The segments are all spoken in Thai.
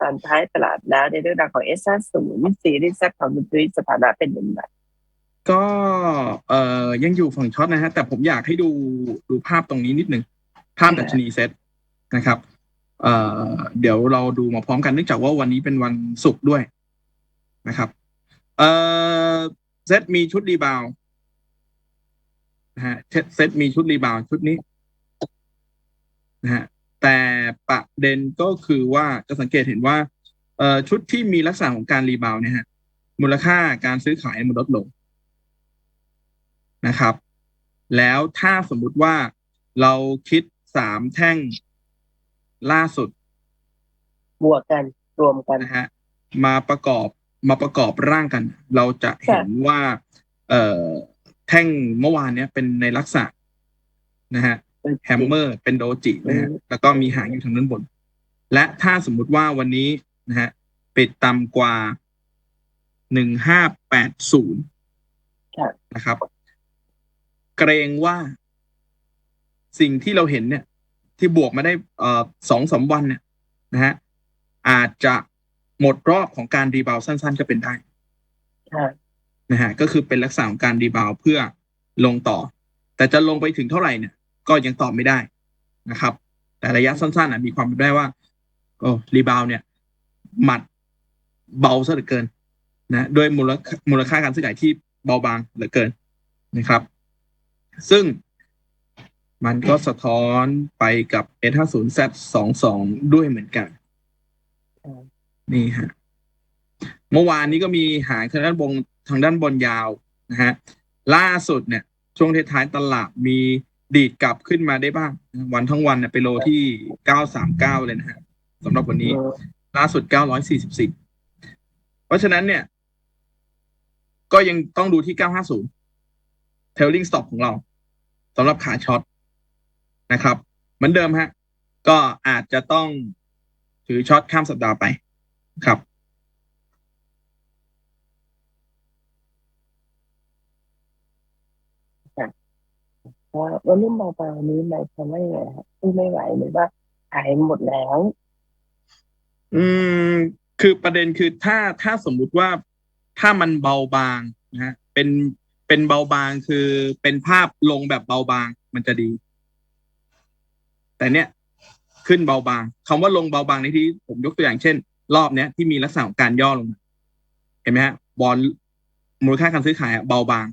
ตอนท้ายตลาดแล้วในเรื่องราวของเอสซัสูงซีรีส์ของดนตรีสถานะเป็นยังไงก็เอ่อยังอยู่ฝั่งช็อตนะฮะ แต่ผมอยากให้ดูดูภาพตรงนี้นิดหนึ่งภาพดัชนีเซตนะครับเอ่อเดี๋ยวเราดูมาพร้อมกันเนื่องจากว่าวันนี้เป็นวันศุกร์ด้วยนะครับเอ่อเซตมีชุดรีบาวนะฮะเซตเซตมีชุดรีบาวชุดนี้นะฮะ ประเด็นก็คือว่าจะสังเกตเห็นว่าเอ่อชุดที่มีลักษณะของการรีบาวด์เนี่ยฮะมูลค่าการซื้อขายมันลดลงนะครับ แล้วถ้าสมมุติว่าเราคิดสามแท่งล่าสุด บวกกันรวมกันนะฮะมาประกอบมาประกอบร่างกัน เราจะเห็นว่า เอ่อแท่งเมื่อวานเนี้ยเป็นในลักษณะนะฮะ แฮมเมอร์ เป็นโดจินะฮะอืมแล้วก็มีหางอยู่ทางด้านบน และถ้าสมมุติว่าวันนี้นะฮะปิดต่ำกว่าหนึ่งห้าแปดศูนย์ครับนะครับ เกรงว่าสิ่งที่เราเห็นเนี่ย ที่บวกมาได้เอ่อสองสามวันเนี่ยนะฮะอาจจะหมดรอบของการรีบาวด์สั้น ๆ ก็เป็นได้ค่ะนะฮะก็คือเป็นลักษณะของการรีบาวด์เพื่อลงต่อ แต่จะลงไปถึงเท่าไหร่เนี่ย ก็ยังตอบไม่ได้นะครับ แต่ระยะสั้นๆอะมีความเป็นไปได้ว่าโอ้รีบาวเนี่ย หมัดเบาซะเหลือเกิน นะด้วยมูลค่ามูลค่าการซื้อขายที่เบาบางเหลือเกินนะครับ ซึ่งมันก็สะท้อนไปกับ S50Z22 ด้วยเหมือนกัน นี่ฮะ เมื่อวานนี้ก็มีหางทางด้านบนทางด้านบนยาวนะฮะ ล่าสุดเนี่ย ช่วงท้ายตลาดมี ดีดกลับขึ้นมาได้บ้าง วันทั้งวันเนี่ยไปโลที่939เลยนะฮะสำหรับวันนี้ ล่าสุด944เพราะฉะนั้นเนี่ย ก็ยังต้องดูที่950 trailing stop ของเราสำหรับขาช็อตนะครับ เหมือนเดิมฮะ ก็อาจจะต้องถือช็อตข้ามสัปดาห์ไปครับ ว่าวันนี้เบาๆนี้หมายความว่าไงครับสู้ไม่ไหวหรือว่าขายหมดแล้ว อืม คือประเด็นคือถ้าถ้าสมมุติว่าถ้ามันเบาบางนะฮะเป็นเป็นเบาบางคือเป็นภาพลงแบบเบาบางมันจะดี แต่เนี้ยขึ้นเบาบางคำว่าลงเบาบางในที่ผมยกตัวอย่างเช่น รอบเนี้ยที่มีลักษณะของการย่อลงมาเห็นไหมฮะบอลมูลค่าการซื้อขายอะเบาบาง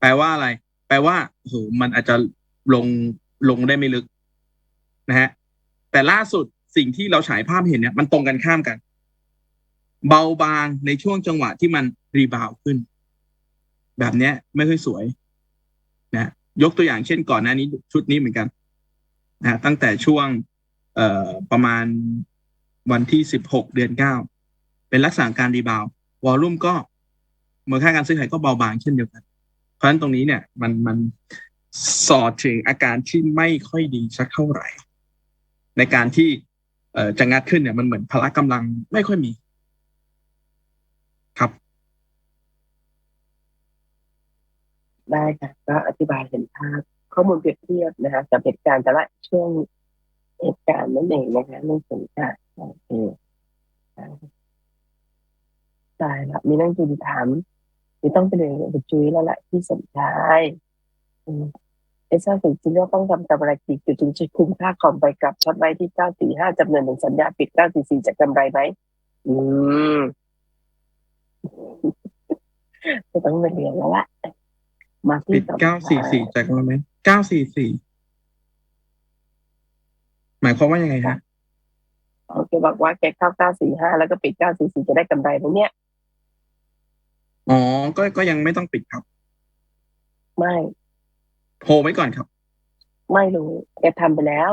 แปลว่าอะไร แปลว่าโหมันอาจจะลงลงได้ไม่ลึกนะฮะแต่ล่าสุดสิ่งที่เราฉายภาพเห็นเนี่ยมันตรงกันข้ามกัน เบาบางในช่วงจังหวะที่มันรีบาวขึ้น แบบเนี้ย ไม่ค่อยสวยนะยกตัวอย่างเช่นก่อนหน้านี้ชุดนี้เหมือนกันนะตั้งแต่ช่วง เอ่อประมาณวันที่สิบหกเดือนเก้าเป็นลักษณะการรีบาววอลลุ่มก็มูลค่าการซื้อขายก็เบาบางเช่นเดียวกัน ราะฉะนั้นตรงนี้เนี่ยมันมันสอดถึงอาการที่ไม่ค่อยดีสักเท่าไหร่ ในการที่เอ่อจะงัดขึ้นเนี่ยมันเหมือนพละกำลังไม่ค่อยมี ครับ ได้ค่ะก็อธิบายเห็นภาพข้อมูลเปรียบเทียบนะคะกับเหตุการณ์แต่ละช่วงเหตุการณ์นั่นเองนะคะเรื่องสงการโอเคตายละมีนั่งจุนถาม มีต้องไปเรียนกับจุ้ยแล้วแหละที่สมชายอืมเอซ่าถึงจริงๆต้องทำกำไรกี่จุดถึงจะคุ้มค่าคอมไปกับช็อตไว้ที่เก้าสี่ห้าจำนวนหนึ่งสัญญาปิดเก้าสี่สี่จะกำไรไหมอืมจะต้องไปเรียนแล้วละมาที่ปิดต่อไปเก้าสี่สี่จากอะไรไหมเก้าสี่สี่หมายความว่ายังไงฮะโอเคบอกว่าแกเข้าเก้าสี่ห้าแล้วก็ปิดเก้าสี่สี่จะได้กำไรไหมเนี่ย อ๋อ ก็ก็ยังไม่ต้องปิดครับ ไม่โฮไว้ก่อนครับ ไม่รู้แกทำไปแล้ว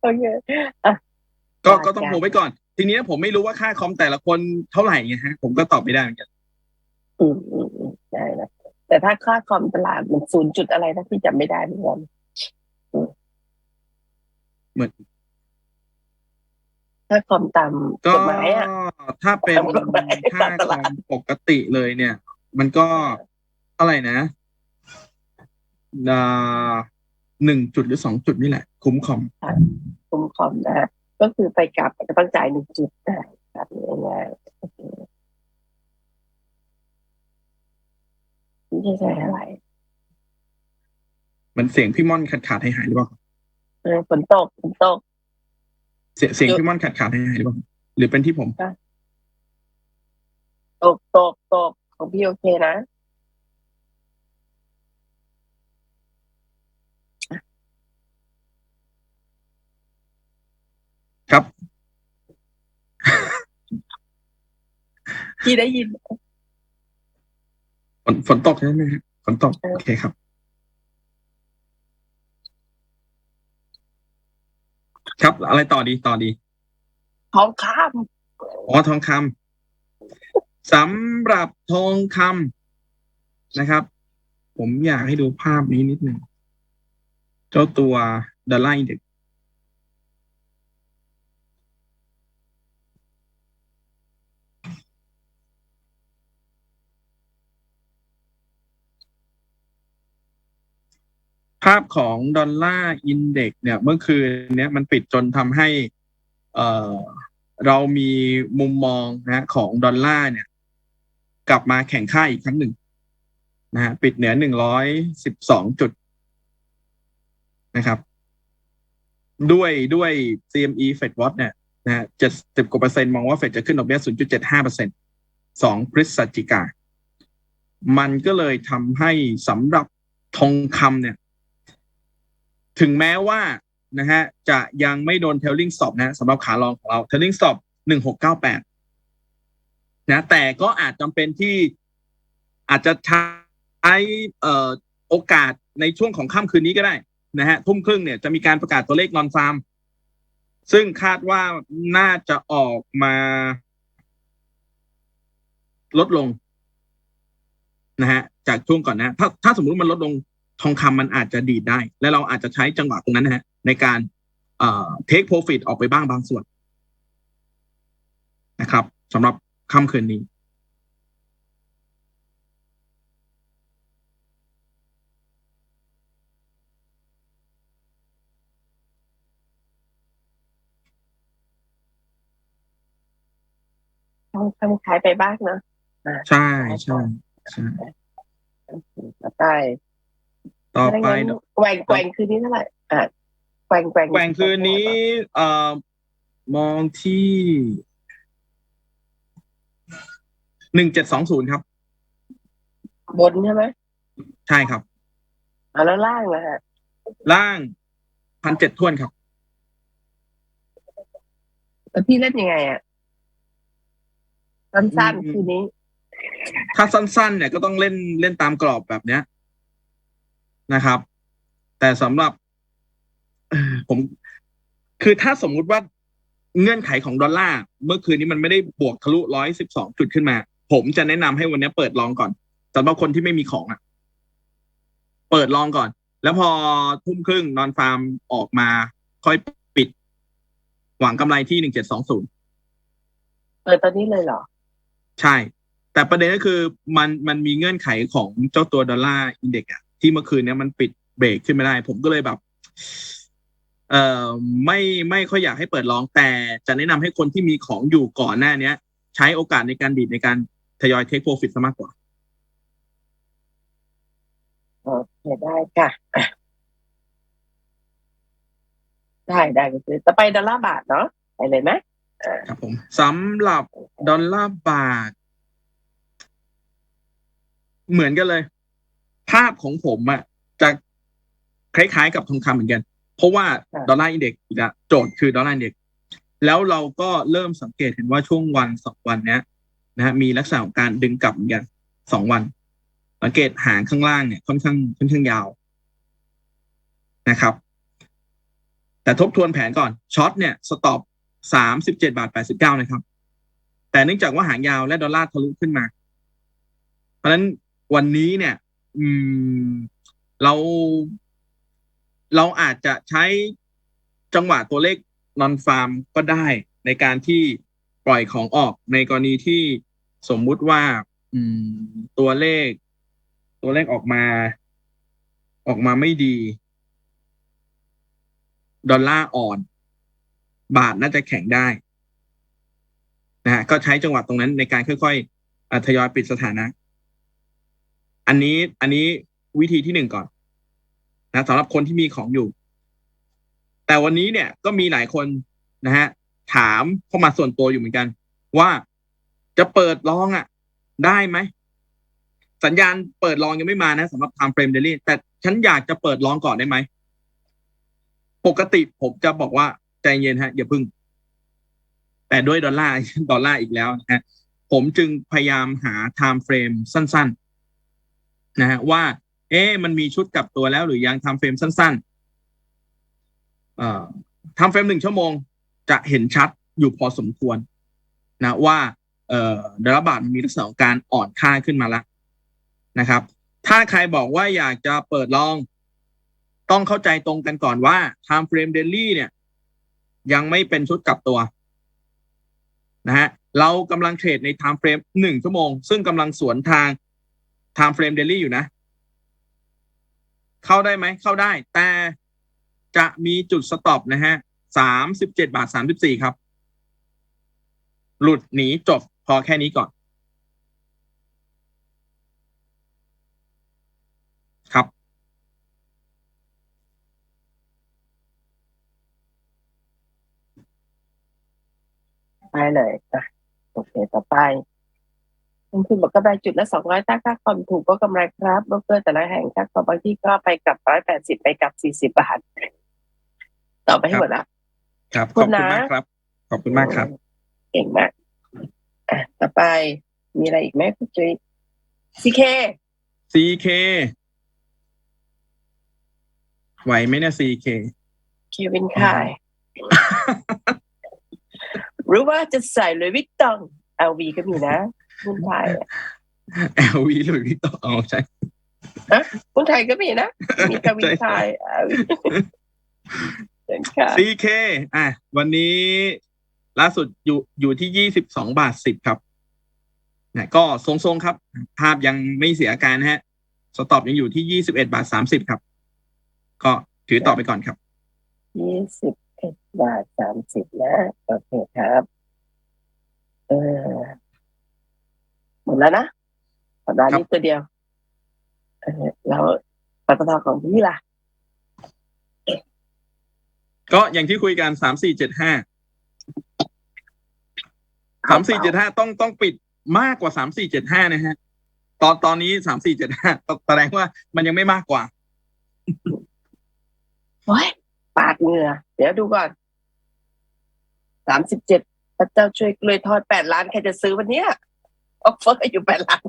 โอเคอะก็ได้ก็ต้องจ้ะโฮไว้ก่อน ทีนี้ผมไม่รู้ว่าค่าคอมแต่ละคนเท่าไหร่ไงฮะ ผมก็ตอบไม่ได้เหมือนกันอืมอืมอืมได้นะแต่ถ้าค่าคอมตลาดมันศูนย์จุดอะไรนะที่จำไม่ได้เหมือนกันอืมเหมือน ถ้าคอมตามก็กฎหมายอะ ถ้าเป็นตามกฎหมายค่าตามตคลาอดมปกติเลยเนี่ย มันก็อะไรนะอ่าหนึ่งจุดหรือสองจุดนี่แหละ คุ้มคอมคอมนะฮะก็คือไปกลับก็ต้องจ่ายหนึ่งจุดนะครับง่ายๆโอเคไม่ใช่อะไรเหมือนเสียงพี่ม่อนขาดขาดหายหายหรือเปล่าเออฝนตกฝนตก เสียงเสียงพี่ม่อนขาดขาดหายหายหรือเปล่าหรือเป็นที่ผม ตกตกตกของพี่โอเคนะ ครับ พี่ได้ยินฝนฝนตกใช่ไหมฮะฝนตกโอเคครับ ครับ อะไรต่อดีต่อดีทองคอ๋อทองคำสำหรับทองคำนะครับ ผมอยากให้ดูภาพนี้นิดหนึ่งเจ้าตัวดอลลาร์อินเด็ก ภาพของดอลลาร์อินเด็กเนี่ยเมื่อคืนเนี้ยมันปิดจนทำให้เเรามีมุมมองนะของดอลลาร์เนี่ย กลับมาแข่งค่าอีกครั้งหนึ่งนะฮะปิดเหนือหนึ่งร้อยสิบสองจุดนะครับ ด้วยด้วย CME Fed Watch เนี่ยนะฮะเจ็ดสิบกว่าเปอร์เซ็นต์มองว่าเฟดจะขึ้นดอกเบี้ยศูนย์จุดเจ็ดห้าเปอร์เซ็นต์สองพฤศจิกา มันก็เลยทำให้สำหรับทองคำเนี่ย ถึงแม้ว่านะฮะจะยังไม่โดนเทลลิงสอบนะสำหรับขาลองของเราเทลลิงสอบหนึ่งหกเก้าแปดนะแต่ก็อาจจำเป็นที่อาจจะใช้โอกาสในช่วงของค่ำคืนนี้ก็ได้นะฮะทุ่มครึ่งเนี่ยจะมีการประกาศตัวเลขนอนฟาร์ม ซึ่งคาดว่าน่าจะออกมาลดลงนะฮะจากช่วงก่อนนะ ถ้าถ้าสมมุติมันลดลง ทองคำมันอาจจะดีดได้ และเราอาจจะใช้จังหวะตรงนั้นนะฮะในการเอ่อ take profit ออกไปบ้างบางส่วนนะครับสำหรับค่ำคืนนี้ำทองคำขายไปบ้างเนอะใช่ใช่ใช่ต่อไป ต่อไปงั้นแกว่งแกว่งคืนนี้เท่าไหร่อะแกว่งแกว่งแกว่งคืนนี้เอ่อมองที่หนึ่งเจ็ดสองศูนย์ครับ บนใช่ไหมใช่ครับอะแล้วล่างนะฮะล่างพันเจ็ดทวนครับแล้วพี่เล่นยังไงอะสั้นอืมๆคืนนี้ ถ้าสั้นๆ เนี่ยก็ต้องเล่นเล่นตามกรอบแบบเนี้ย นะครับ แต่สำหรับเอ่อผม คือถ้าสมมุติว่าเงื่อนไขของดอลลาร์เมื่อคืนนี้มันไม่ได้บวกทะลุร้อยสิบสองจุดขึ้นมา ผมจะแนะนำให้วันนี้เปิดลองก่อนสำหรับคนที่ไม่มีของอะ เปิดลองก่อน แล้วพอทุ่มครึ่งนอนฟาร์มออกมา ค่อยปิด หวังกำไรที่หนึ่งเจ็ดสองศูนย์เปิดตอนนี้เลยเหรอ ใช่ แต่ประเด็นก็คือมันมันมีเงื่อนไขของเจ้าตัวดอลลาร์อินเด็กซ์อะ ที่เมื่อคืนเนี้ยมันปิดเบรกขึ้นไม่ได้ ผมก็เลยแบบ เอ่อไม่ไม่ค่อยอยากให้เปิดลองแต่จะแนะนำให้คนที่มีของอยู่ก่อนหน้าเนี้ย ใช้โอกาสในการดีดในการทยอยเทคโปรฟิตซะมากกว่าโอเคได้ค่ะอะได้ได้ก็คือต่อไปดอลลาร์บาทเนาะไปเลยไหมครับผมสำหรับดอลลาร์บาท เหมือนกันเลย ภาพของผมอะจะคล้ายๆกับทองคำเหมือนกัน เพราะว่าดอลลาร์อินเด็กซ์อีกแล้วโจทย์คือดอลลาร์อินเด็กซ์แล้วเราก็เริ่มสังเกตเห็นว่าช่วงวันสองวันเนี้ยนะฮะมีลักษณะของการดึงกลับเหมือนกันสองวัน สังเกตหางข้างล่างเนี่ยค่อนข้างค่อนข้างยาวนะครับ แต่ทบทวนแผนก่อนช็อตเนี่ยสต็อปสามสิบเจ็ดบาทแปดสิบเก้านะครับ แต่เนื่องจากว่าหางยาวและดอลลาร์ทะลุขึ้นมา เพราะฉะนั้นวันนี้เนี่ย อืม เรา เราอาจจะใช้จังหวะตัวเลขนอนฟาร์มก็ได้ในการที่ปล่อยของออกในกรณีที่สมมุติว่า อืม ตัวเลข ตัวเลขออกมา ออกมาไม่ดี ดอลลาร์อ่อน บาทน่าจะแข็งได้นะฮะก็ใช้จังหวะตรงนั้นในการค่อยๆทยอยปิดสถานะ อันนี้อันนี้วิธีที่หนึ่งก่อน นะสำหรับคนที่มีของอยู่ แต่วันนี้เนี่ยก็มีหลายคนนะฮะถามเข้ามาส่วนตัวอยู่เหมือนกัน ว่าจะเปิดลองอะ ได้ไหมสัญญาณเปิดลองยังไม่มานะสำหรับ time frame daily แต่ฉันอยากจะเปิดลองก่อนได้ไหมปกติผมจะบอกว่าใจเย็นฮะอย่าพึ่ง แต่ด้วยดอลลาร์ดอลลาร์อีกแล้วนะฮะผมจึงพยายามหา time frame สั้น นะฮะว่า เอ๊มันมีชุดกลับตัวแล้วหรือยัง time frame สั้นๆเอ่อ time frame หนึ่งชั่วโมง จะเห็นชัดอยู่พอสมควร นะว่าเอ่อดอลลาร์บาทมีลักษณะของการอ่อนค่าขึ้นมาแล้วนะครับ ถ้าใครบอกว่าอยากจะเปิดลอง ต้องเข้าใจตรงกันก่อนว่า time frame daily เนี่ย ยังไม่เป็นชุดกลับตัวนะฮะเรากำลังเทรดใน time frame หนึ่งชั่วโมง ซึ่งกำลังสวนทาง time frame daily อยู่นะ เข้าได้ไหม เข้าได้ แต่จะมีจุดสต็อปนะฮะสามสิบเจ็ดบาทสามสิบสี่ครับ หลุดหนีจบพอแค่นี้ก่อน ครับ ไปเลยอะโอเค ต่อไป ลงทุนบอกกำไรจุดละสองร้อยถ้าค่าคอมถูกก็กำไรครับโบรกเกอร์แต่ละแห่งค่าคอมบางที่ก็ไปกลับร้อยแปดสิบไปกลับสี่สิบบาทต่อไปให้หมดละครับขขออบบคุคุณณนะมากครับ ขอบคุณมากครับ เก่งมากอะต่อไปมีอะไรอีกไหมคุณจุ้ยซีเค CK ไหวไหมเนี่ย CK เควินคายหรือว่าจะใส่เลยวิกตองเอลวีก็มีนะ หุ้นไทยอะ LV หรือพี่ต่ออ๋อใช่หุ้นไทยก็มีนะ มีกวินคายเอลวีเชิญค่ะ CK อะ วันนี้ล่าสุดอยู่อยู่ที่ยี่สิบสองบาทสิบครับนะก็ทรงๆครับ ภาพยังไม่เสียอาการนะฮะ สต็อปยังอยู่ที่ยี่สิบเอ็ดบาทสามสิบครับ ก็ถือต่อไปก่อนครับยี่สิบเอ็ดบาทสามสิบนะ โอเคครับ เออ หมดแล้วนะสัปดาห์นี้ตัวเดียวเออแล้วปตทของพี่ล่ะ ก็อย่างที่คุยกันสามสี่เจ็ดห้าสามสี่เจ็ดห้าต้องต้องปิดมากกว่าสามสี่เจ็ดห้านะฮะ ตอนตอนนี้สามสี่เจ็ดห้าแสดงว่ามันยังไม่มากกว่าโอ้ยปาดเหงื่อ เดี๋ยวดูก่อนสามสิบเจ็ดพระเจ้าช่วยกล้วยทอดแปดล้านใครจะซื้อวันเนี้ย ออฟเฟอร์อยู่แปดล้าน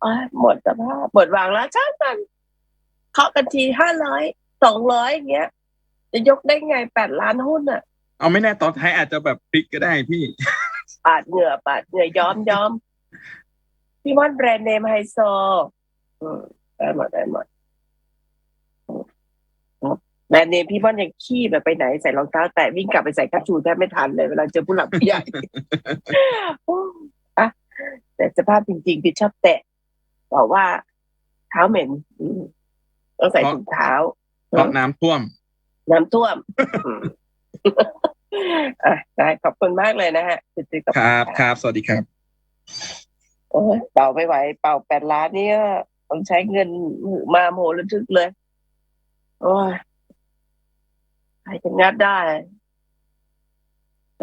โอ้ยหมดสภาพหมดวางแล้วช่างมันเคาะกันทีห้าร้อยสองร้อยอย่างเงี้ย จะยกได้ไงแปดล้านหุ้นอะ เอาไม่แน่ตอนท้ายอาจจะแบบพลิกก็ได้พี่ ปาดเหงื่อปาดเหงื่อย้อมย้อมพี่ม่อนแบรนด์เนมไฮโซอืมได้หมดได้หมดอืมแบรนด์เนมพี่ม่อนยังขี้แบบไปไหนใส่รองเท้า แตะวิ่งกลับไปใส่กระชูแทบไม่ทันเลยเวลาเจอผู้หลักผู้ใหญ่อะ แต่สภาพจริงๆคือชอบแตะบอกว่าเท้าเหม็นอืมต้องใส่ถุงเท้าเพราะน้ำท่วม น้ำท่วมอืมอะได้ขอบคุณมากเลยนะฮะคุณจิ๊กขอบคณรับครับ สวัสดีครับโอ้ยเป่าไม่ไหว เป่าแปดล้านนี่ก็ต้องใช้เงินมาโมระทึกเลย โอ้ยใครจะงัดได้